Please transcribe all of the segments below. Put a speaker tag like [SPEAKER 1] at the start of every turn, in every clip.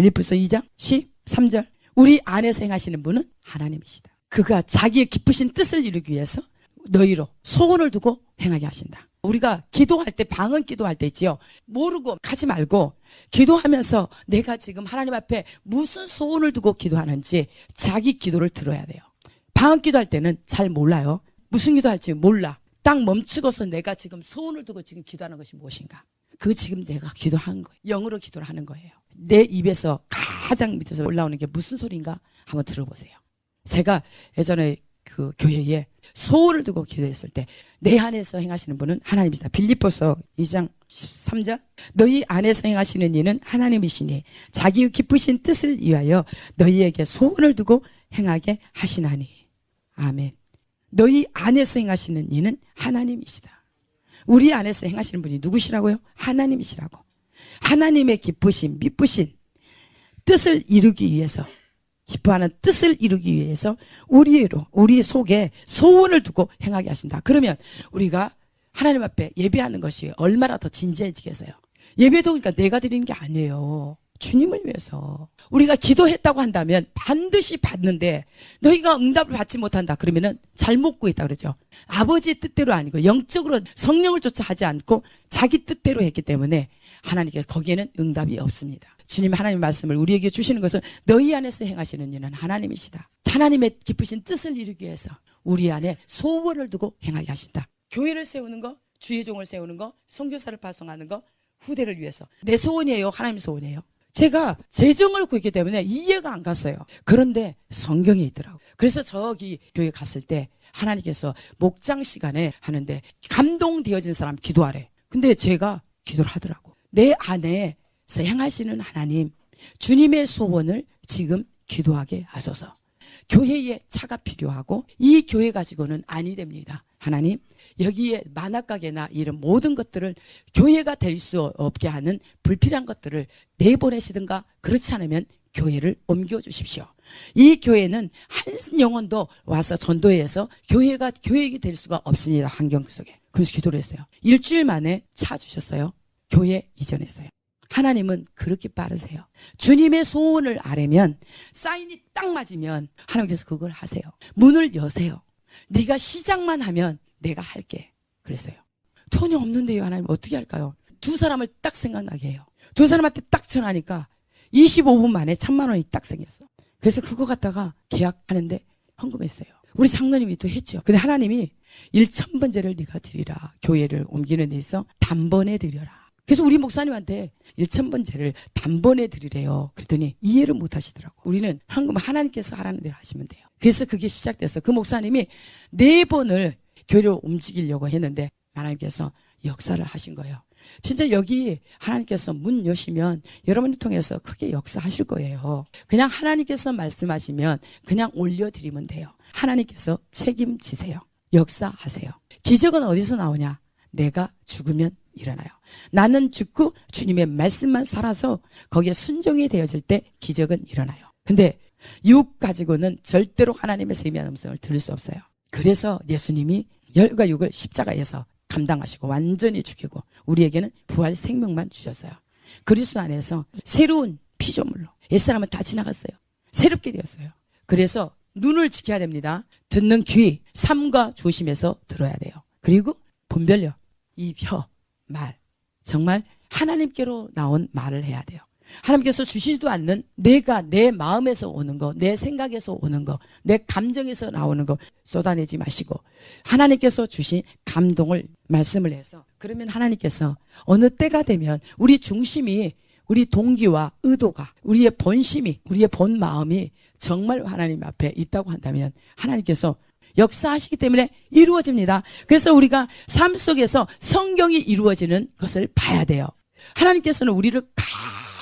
[SPEAKER 1] 빌리프서 2장 13절. 우리 안에서 행하시는 분은 하나님이시다. 그가 자기의 기쁘신 뜻을 이루기 위해서 너희로 소원을 두고 행하게 하신다. 우리가 기도할 때 방언 기도할 때 있지요. 모르고 가지 말고 기도하면서 내가 지금 하나님 앞에 무슨 소원을 두고 기도하는지 자기 기도를 들어야 돼요. 방언 기도할 때는 잘 몰라요. 무슨 기도할지 몰라. 딱 멈추고서 내가 지금 소원을 두고 지금 기도하는 것이 무엇인가? 그 지금 내가 기도한 거예요. 영으로 기도를 하는 거예요. 내 입에서 가장 밑에서 올라오는 게 무슨 소리인가 한번 들어보세요. 제가 예전에 그 교회에 소원을 두고 기도했을 때 내 안에서 행하시는 분은 하나님이다. 빌립보서 2장 13절 너희 안에서 행하시는 이는 하나님이시니 자기의 기쁘신 뜻을 위하여 너희에게 소원을 두고 행하게 하시나니 아멘. 너희 안에서 행하시는 이는 하나님이시다. 우리 안에서 행하시는 분이 누구시라고요? 하나님이시라고. 하나님의 기쁘신, 미쁘신 뜻을 이루기 위해서, 기뻐하는 뜻을 이루기 위해서 우리로, 우리 속에 소원을 두고 행하게 하신다. 그러면 우리가 하나님 앞에 예배하는 것이 얼마나 더 진지해지겠어요? 예배도 그러니까 내가 드리는 게 아니에요. 주님을 위해서. 우리가 기도했다고 한다면 반드시 받는데 너희가 응답을 받지 못한다. 그러면은 잘못 구했다 그러죠. 아버지의 뜻대로 아니고 영적으로 성령을 쫓아 하지 않고 자기 뜻대로 했기 때문에 하나님께 거기에는 응답이 없습니다. 주님 하나님 말씀을 우리에게 주시는 것은 너희 안에서 행하시는 일은 하나님이시다. 하나님의 깊으신 뜻을 이루기 위해서 우리 안에 소원을 두고 행하게 하신다. 교회를 세우는 거, 주의 종을 세우는 거, 선교사를 파송하는 거, 후대를 위해서 내 소원이에요. 하나님 소원이에요. 제가 재정을 구했기 때문에 이해가 안 갔어요. 그런데 성경에 있더라고. 그래서 저기 교회 갔을 때 하나님께서 목장 시간에 하는데 감동되어진 사람 기도하래. 근데 제가 기도를 하더라고. 내 안에서 행하시는 하나님, 주님의 소원을 지금 기도하게 하소서. 교회에 차가 필요하고 이 교회 가지고는 아니 됩니다. 하나님, 여기에 만화가게나 이런 모든 것들을 교회가 될 수 없게 하는 불필요한 것들을 내보내시든가 그렇지 않으면 교회를 옮겨 주십시오. 이 교회는 한 영혼도 와서 전도해서 교회가 교회가 될 수가 없습니다. 환경 속에. 그래서 기도를 했어요. 일주일 만에 차 주셨어요. 교회 이전했어요. 하나님은 그렇게 빠르세요. 주님의 소원을 아뢰면 사인이 딱 맞으면 하나님께서 그걸 하세요. 문을 여세요. 네가 시작만 하면 내가 할게. 그랬어요. 돈이 없는데요, 하나님 어떻게 할까요? 두 사람을 딱 생각나게 해요. 두 사람한테 딱 전화하니까 25분 만에 천만 원이 딱 생겼어. 그래서 그거 갖다가 계약하는데 헌금했어요. 우리 장로님이 또 했죠. 근데 하나님이 1천번제를 네가 드리라. 교회를 옮기는 데 있어 단번에 드려라. 그래서 우리 목사님한테 1천번제를 단번에 드리래요. 그랬더니 이해를 못 하시더라고. 우리는 헌금 하나님께서 하라는 대로 하시면 돼요. 그래서 그게 시작됐어. 그 목사님이 네 번을 교회를 움직이려고 했는데 하나님께서 역사를 하신 거예요. 진짜 여기 하나님께서 문 여시면 여러분을 통해서 크게 역사하실 거예요. 그냥 하나님께서 말씀하시면 그냥 올려드리면 돼요. 하나님께서 책임지세요. 역사하세요. 기적은 어디서 나오냐? 내가 죽으면 일어나요. 나는 죽고 주님의 말씀만 살아서 거기에 순종이 되어질 때 기적은 일어나요. 근데 육 가지고는 절대로 하나님의 세미한 음성을 들을 수 없어요. 그래서 예수님이 열과 육을 십자가에서 감당하시고 완전히 죽이고 우리에게는 부활 생명만 주셨어요. 그리스도 안에서 새로운 피조물로 옛사람은 다 지나갔어요. 새롭게 되었어요. 그래서 눈을 지켜야 됩니다. 듣는 귀, 삶과 조심해서 들어야 돼요. 그리고 분별력, 이 혀, 말. 정말 하나님께로 나온 말을 해야 돼요. 하나님께서 주시지도 않는 내가 내 마음에서 오는 거, 내 생각에서 오는 거, 내 감정에서 나오는 거 쏟아내지 마시고 하나님께서 주신 감동을 말씀을 해서 그러면 하나님께서 어느 때가 되면 우리 중심이 우리 동기와 의도가 우리의 본심이 우리의 본 마음이 정말 하나님 앞에 있다고 한다면 하나님께서 역사하시기 때문에 이루어집니다. 그래서 우리가 삶 속에서 성경이 이루어지는 것을 봐야 돼요. 하나님께서는 우리를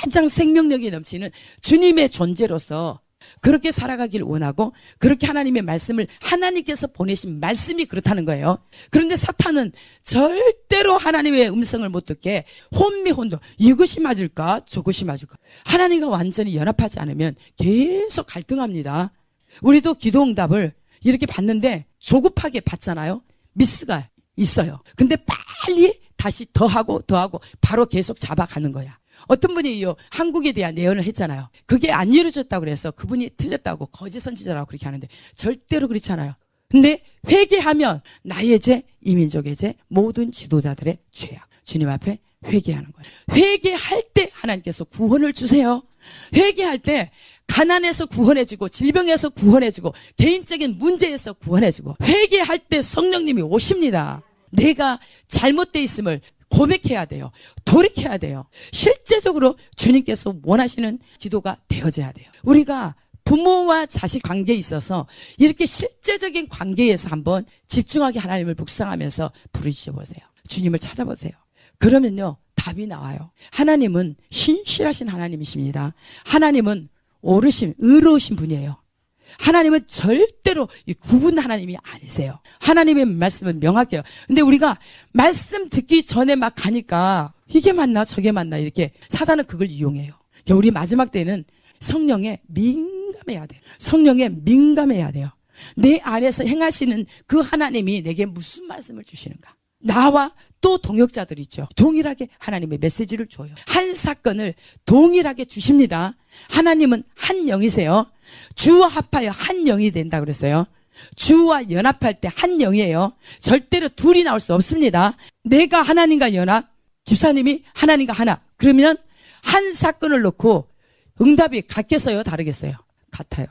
[SPEAKER 1] 가장 생명력이 넘치는 주님의 존재로서 그렇게 살아가길 원하고 그렇게 하나님의 말씀을 하나님께서 보내신 말씀이 그렇다는 거예요. 그런데 사탄은 절대로 하나님의 음성을 못 듣게 혼미혼도 이것이 맞을까 저것이 맞을까 하나님과 완전히 연합하지 않으면 계속 갈등합니다. 우리도 기도 응답을 이렇게 받는데 조급하게 받잖아요. 미스가 있어요. 근데 빨리 다시 더하고 더하고 바로 계속 잡아가는 거야. 어떤 분이 요 한국에 대한 예언을 했잖아요. 그게 안 이루어졌다고 그래서 그분이 틀렸다고 거짓 선지자라고 그렇게 하는데 절대로 그렇지 않아요. 근데 회개하면 나의 죄, 이민족의 죄, 모든 지도자들의 죄악. 주님 앞에 회개하는 거예요. 회개할 때 하나님께서 구원을 주세요. 회개할 때 가난에서 구원해주고 질병에서 구원해주고 개인적인 문제에서 구원해주고 회개할 때 성령님이 오십니다. 내가 잘못돼 있음을 고백해야 돼요. 돌이켜야 돼요. 실제적으로 주님께서 원하시는 기도가 되어져야 돼요. 우리가 부모와 자식 관계에 있어서 이렇게 실제적인 관계에서 한번 집중하게 하나님을 묵상하면서 부르짖어 보세요. 주님을 찾아보세요. 그러면요, 답이 나와요. 하나님은 신실하신 하나님이십니다. 하나님은 옳으신, 의로우신 분이에요. 하나님은 절대로 이 구분 하나님이 아니세요. 하나님의 말씀은 명확해요. 근데 우리가 말씀 듣기 전에 막 가니까 이게 맞나 저게 맞나 이렇게 사단은 그걸 이용해요. 자, 우리 마지막 때는 성령에 민감해야 돼요. 성령에 민감해야 돼요. 내 안에서 행하시는 그 하나님이 내게 무슨 말씀을 주시는가? 나와 또 동역자들 있죠. 동일하게 하나님의 메시지를 줘요. 한 사건을 동일하게 주십니다. 하나님은 한 영이세요. 주와 합하여 한 영이 된다 그랬어요. 주와 연합할 때 한 영이에요. 절대로 둘이 나올 수 없습니다. 내가 하나님과 연합, 집사님이 하나님과 하나. 그러면 한 사건을 놓고 응답이 같겠어요? 다르겠어요? 같아요.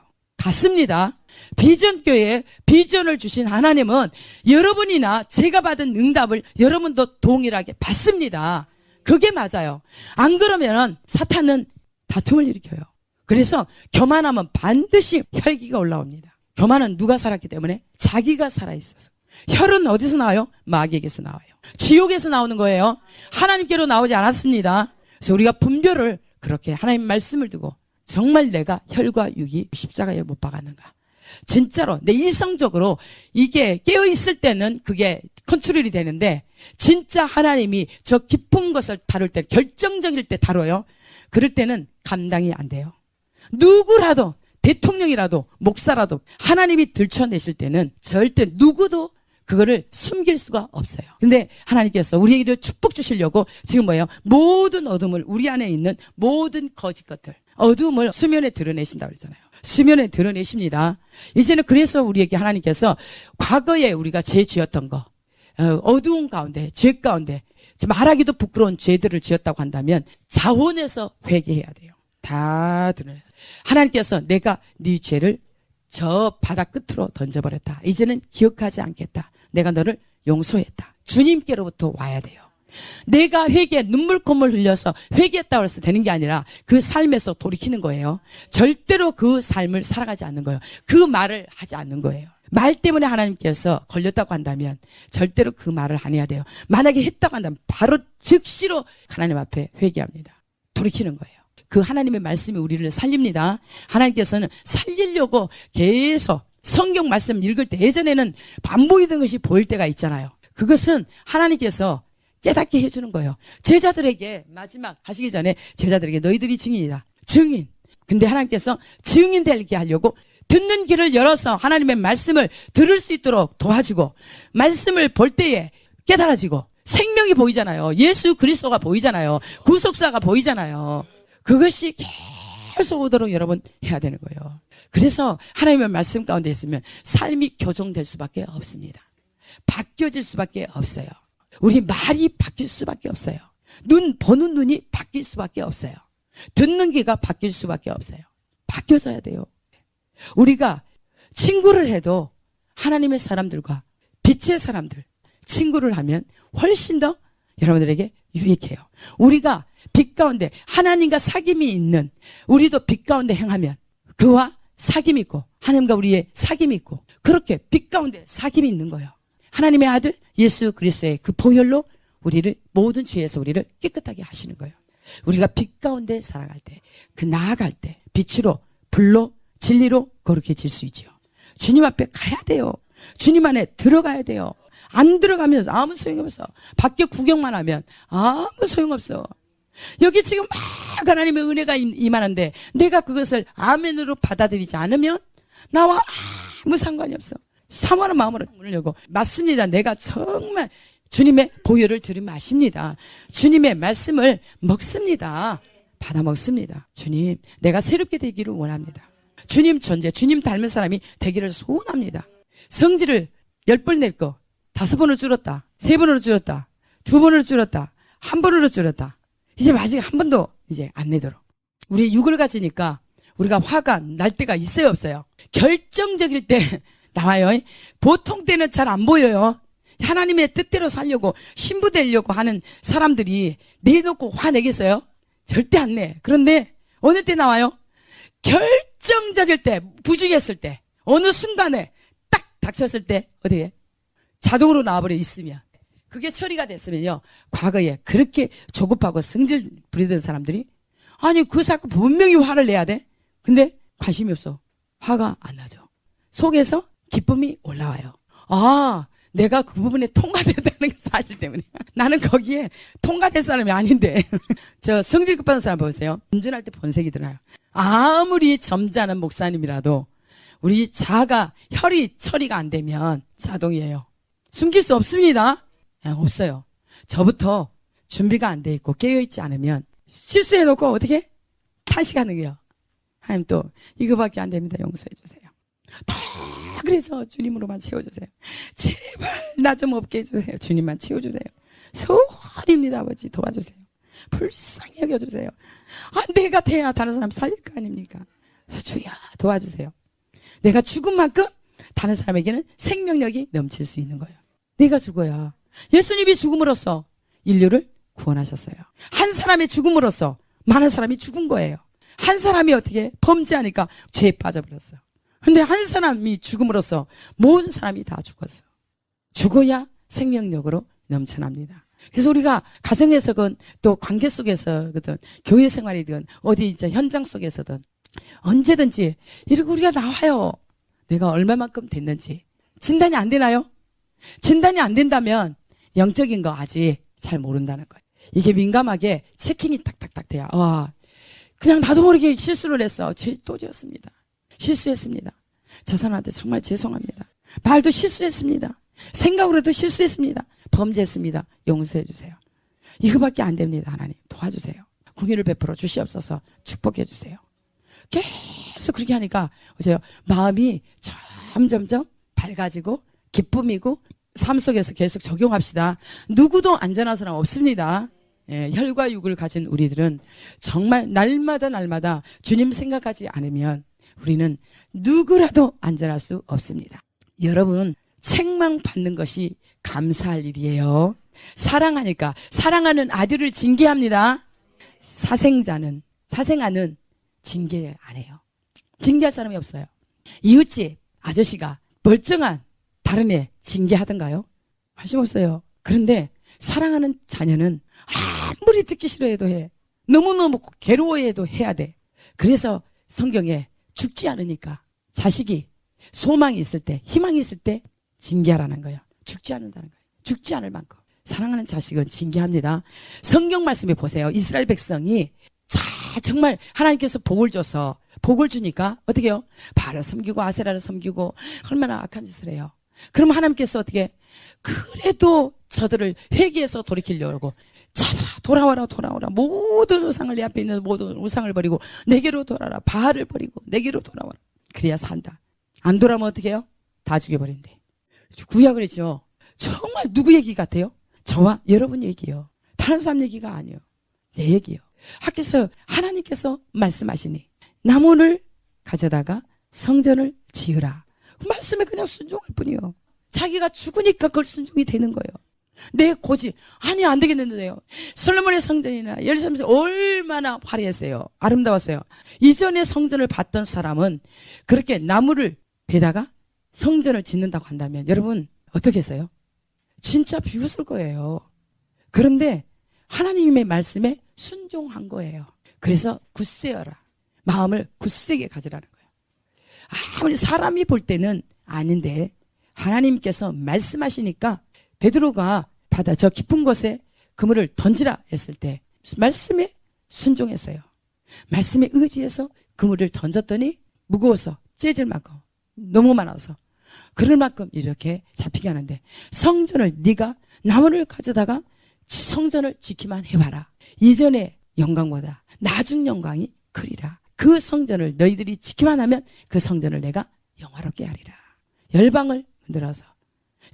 [SPEAKER 1] 같습니다. 비전교회에 비전을 주신 하나님은 여러분이나 제가 받은 응답을 여러분도 동일하게 받습니다. 그게 맞아요. 안 그러면 사탄은 다툼을 일으켜요. 그래서 교만하면 반드시 혈기가 올라옵니다. 교만은 누가 살았기 때문에 자기가 살아있어서. 혈은 어디서 나와요? 마귀에게서 나와요. 지옥에서 나오는 거예요. 하나님께로 나오지 않았습니다. 그래서 우리가 분별을 그렇게 하나님 말씀을 두고 정말 내가 혈과 육이 십자가에 못 박았는가? 진짜로 내 이성적으로 이게 깨어 있을 때는 그게 컨트롤이 되는데 진짜 하나님이 저 깊은 것을 다룰 때 결정적일 때 다뤄요. 그럴 때는 감당이 안 돼요. 누구라도 대통령이라도 목사라도 하나님이 들춰내실 때는 절대 누구도 그거를 숨길 수가 없어요. 근데 하나님께서 우리에게 축복 주시려고 지금 뭐예요? 모든 어둠을 우리 안에 있는 모든 거짓 것들 어둠을 수면에 드러내신다 그랬잖아요. 수면에 드러내십니다. 이제는 그래서 우리에게 하나님께서 과거에 우리가 죄 지었던 거 어, 어두운 가운데 죄 가운데 말하기도 부끄러운 죄들을 지었다고 한다면 자원해서 회개해야 돼요. 다 드러내. 하나님께서 내가 네 죄를 저 바다 끝으로 던져버렸다. 이제는 기억하지 않겠다. 내가 너를 용서했다. 주님께로부터 와야 돼요. 내가 회개, 눈물 콧물 흘려서 회개했다고 해서 되는 게 아니라 그 삶에서 돌이키는 거예요. 절대로 그 삶을 살아가지 않는 거예요. 그 말을 하지 않는 거예요. 말 때문에 하나님께서 걸렸다고 한다면 절대로 그 말을 안 해야 돼요. 만약에 했다고 한다면 바로 즉시로 하나님 앞에 회개합니다. 돌이키는 거예요. 그 하나님의 말씀이 우리를 살립니다. 하나님께서는 살리려고 계속 성경 말씀 읽을 때 예전에는 안 보이던 것이 보일 때가 있잖아요. 그것은 하나님께서 깨닫게 해주는 거예요. 제자들에게 마지막 하시기 전에 제자들에게 너희들이 증인이다. 증인. 근데 하나님께서 증인 되게 하려고 듣는 길을 열어서 하나님의 말씀을 들을 수 있도록 도와주고 말씀을 볼 때에 깨달아지고 생명이 보이잖아요. 예수 그리스도가 보이잖아요. 구속사가 보이잖아요. 그것이 계속 오도록 여러분 해야 되는 거예요. 그래서 하나님의 말씀 가운데 있으면 삶이 교정될 수밖에 없습니다. 바뀌어질 수밖에 없어요. 우리 말이 바뀔 수밖에 없어요. 눈 보는 눈이 바뀔 수밖에 없어요. 듣는 귀가 바뀔 수밖에 없어요. 바뀌어져야 돼요. 우리가 친구를 해도 하나님의 사람들과 빛의 사람들 친구를 하면 훨씬 더 여러분들에게 유익해요. 우리가 빛 가운데 하나님과 사귐이 있는 우리도 빛 가운데 행하면 그와 사귐이 있고 하나님과 우리의 사귐이 있고 그렇게 빛 가운데 사귐이 있는 거예요. 하나님의 아들 예수 그리스도의 그 보혈로 우리를 모든 죄에서 우리를 깨끗하게 하시는 거예요. 우리가 빛 가운데 살아갈 때, 그 나아갈 때 빛으로 불로 진리로 거룩해질 수 있죠. 주님 앞에 가야 돼요. 주님 안에 들어가야 돼요. 안 들어가면 아무 소용이 없어. 밖에 구경만 하면 아무 소용 없어. 여기 지금 막 하나님의 은혜가 임- 임하는데 내가 그것을 아멘으로 받아들이지 않으면 나와 아무 상관이 없어. 사모하는 마음으로 문을 열고 맞습니다. 내가 정말 주님의 보혈을 들이마십니다. 주님의 말씀을 먹습니다. 받아 먹습니다. 주님, 내가 새롭게 되기를 원합니다. 주님 존재, 주님 닮은 사람이 되기를 소원합니다. 성질을 열 번 낼 거, 다섯 번으로 줄었다. 세 번으로 줄었다. 두 번으로 줄었다. 한 번으로 줄었다. 이제 마지막 한 번도 이제 안 내도록. 우리 육을 가지니까 우리가 화가 날 때가 있어요, 없어요? 결정적일 때 나와요. 보통 때는 잘 안 보여요. 하나님의 뜻대로 살려고 신부 되려고 하는 사람들이 내놓고 화내겠어요? 절대 안 내. 그런데 어느 때 나와요? 결정적일 때, 부주의했을 때, 어느 순간에 딱 닥쳤을 때 어떻게 자동으로 나와버려 있으면 그게 처리가 됐으면요. 과거에 그렇게 조급하고 성질 부리던 사람들이 아니 그 사건 분명히 화를 내야 돼. 근데 관심이 없어. 화가 안 나죠. 속에서 기쁨이 올라와요. 아, 내가 그 부분에 통과됐다는 그 사실 때문에. 나는 거기에 통과될 사람이 아닌데. 저 성질 급한 사람 보세요. 운전할 때 본색이 드나요. 아무리 점잖은 목사님이라도 우리 자가 혈이 처리가 안 되면 자동이에요. 숨길 수 없습니다. 예, 없어요. 저부터 준비가 안 돼 있고 깨어있지 않으면 실수해놓고 어떻게? 탄식하는 거예요. 하나님 또 이거밖에 안 됩니다. 용서해 주세요. 다 그래서 주님으로만 채워주세요. 제발 나 좀 없게 해주세요. 주님만 채워주세요. 소원입니다. 아버지 도와주세요. 불쌍히 여겨주세요. 아, 내가 돼야 다른 사람 살릴 거 아닙니까? 주야 도와주세요. 내가 죽은 만큼 다른 사람에게는 생명력이 넘칠 수 있는 거예요. 내가 죽어야 예수님이 죽음으로써 인류를 구원하셨어요. 한 사람의 죽음으로써 많은 사람이 죽은 거예요. 한 사람이 어떻게 범죄하니까 죄에 빠져버렸어요. 근데 한 사람이 죽음으로써 모든 사람이 다 죽었어요. 죽어야 생명력으로 넘쳐납니다. 그래서 우리가 가정에서건 또 관계 속에서거든 교회 생활이든 어디 이제 현장 속에서든 언제든지 이렇게 우리가 나와요. 내가 얼마만큼 됐는지 진단이 안 되나요? 진단이 안 된다면 영적인 거 아직 잘 모른다는 거예요. 이게 민감하게 체킹이 탁탁탁 돼야 와 그냥 나도 모르게 실수를 했어. 죄 또 지었습니다. 실수했습니다. 저 사람한테 정말 죄송합니다. 말도 실수했습니다. 생각으로도 실수했습니다. 범죄했습니다. 용서해 주세요. 이거밖에 안 됩니다. 하나님 도와주세요. 궁유를 베풀어 주시옵소서 축복해 주세요. 계속 그렇게 하니까 어제요 마음이 점점점 밝아지고 기쁨이고 삶 속에서 계속 적용합시다. 누구도 안전한 사람 없습니다. 예, 혈과 육을 가진 우리들은 정말 날마다 날마다 주님 생각하지 않으면 우리는 누구라도 안전할 수 없습니다. 여러분 책망 받는 것이 감사할 일이에요. 사랑하니까 사랑하는 아들을 징계합니다. 사생자는 사생아는 징계 안 해요. 징계할 사람이 없어요. 이웃집 아저씨가 멀쩡한 다른 애 징계하던가요? 관심 없어요. 그런데 사랑하는 자녀는 아무리 듣기 싫어해도 해. 너무너무 괴로워해도 해야 돼. 그래서 성경에 죽지 않으니까 자식이 소망이 있을 때, 희망이 있을 때 징계하라는 거예요. 죽지 않는다는 거예요. 죽지 않을 만큼. 사랑하는 자식은 징계합니다. 성경 말씀에 보세요. 이스라엘 백성이 자, 정말 하나님께서 복을 줘서 복을 주니까 어떻게 해요? 바알을 섬기고 아세라를 섬기고 얼마나 악한 짓을 해요. 그럼 하나님께서 어떻게 그래도 저들을 회개해서 돌이키려고 자들아 돌아와라 돌아와라. 모든 우상을 내 앞에 있는 모든 우상을 버리고 내게로 돌아라. 바알을 버리고 내게로 돌아와라. 그래야 산다. 안 돌아오면 어떻게 해요? 다 죽여버린대. 구약을 했죠. 정말 누구 얘기 같아요? 저와 여러분 얘기요. 다른 사람 얘기가 아니에요. 내 얘기요. 하께서 하나님께서 말씀하시니 나무를 가져다가 성전을 지으라. 그 말씀에 그냥 순종할 뿐이요. 자기가 죽으니까 그걸 순종이 되는 거예요 내 고집 아니 안 되겠는데요. 솔로몬의 성전이나 예루살렘에서 얼마나 화려했어요. 아름다웠어요. 이전에 성전을 봤던 사람은 그렇게 나무를 베다가 성전을 짓는다고 한다면 여러분 어떻게 했어요? 진짜 비웃을 거예요. 그런데 하나님의 말씀에 순종한 거예요. 그래서 굳세어라. 마음을 굳세게 가지라는 거예요. 아무리 사람이 볼 때는 아닌데 하나님께서 말씀하시니까 베드로가 바다 저 깊은 곳에 그물을 던지라 했을 때 말씀에 순종했어요. 말씀에 의지해서 그물을 던졌더니 무거워서 째질 만큼 너무 많아서 그럴 만큼 이렇게 잡히게 하는데 성전을 네가 나무를 가져다가 지- 성전을 지키만 해봐라. 이전의 영광보다 나중 영광이 크리라. 그 성전을 너희들이 지키만 하면 그 성전을 내가 영화롭게 하리라. 열방을 흔들어서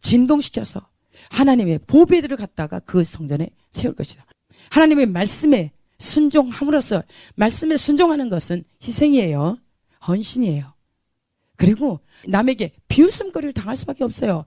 [SPEAKER 1] 진동시켜서 하나님의 보배들을 갖다가 그 성전에 채울 것이다. 하나님의 말씀에 순종함으로써 말씀에 순종하는 것은 희생이에요. 헌신이에요. 그리고 남에게 비웃음거리를 당할 수밖에 없어요.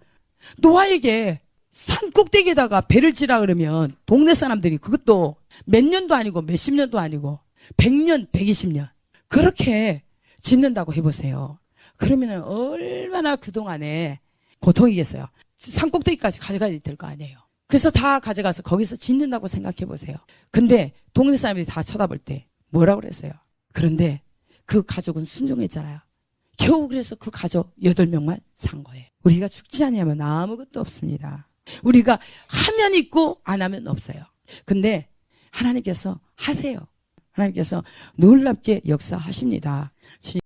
[SPEAKER 1] 노아에게 산 꼭대기에다가 배를 지라 그러면 동네 사람들이 그것도 몇 년도 아니고 몇십 년도 아니고 100년, 120년 그렇게 짓는다고 해보세요. 그러면 얼마나 그동안에 고통이겠어요. 산 꼭대기까지 가져가야 될 거 아니에요. 그래서 다 가져가서 거기서 짓는다고 생각해 보세요. 근데 동네 사람들이 다 쳐다볼 때 뭐라고 그랬어요? 그런데 그 가족은 순종했잖아요. 겨우 그래서 그 가족 여덟 명만 산 거예요. 우리가 죽지 않으면 아무것도 없습니다. 우리가 하면 있고 안 하면 없어요. 근데 하나님께서 하세요. 하나님께서 놀랍게 역사하십니다.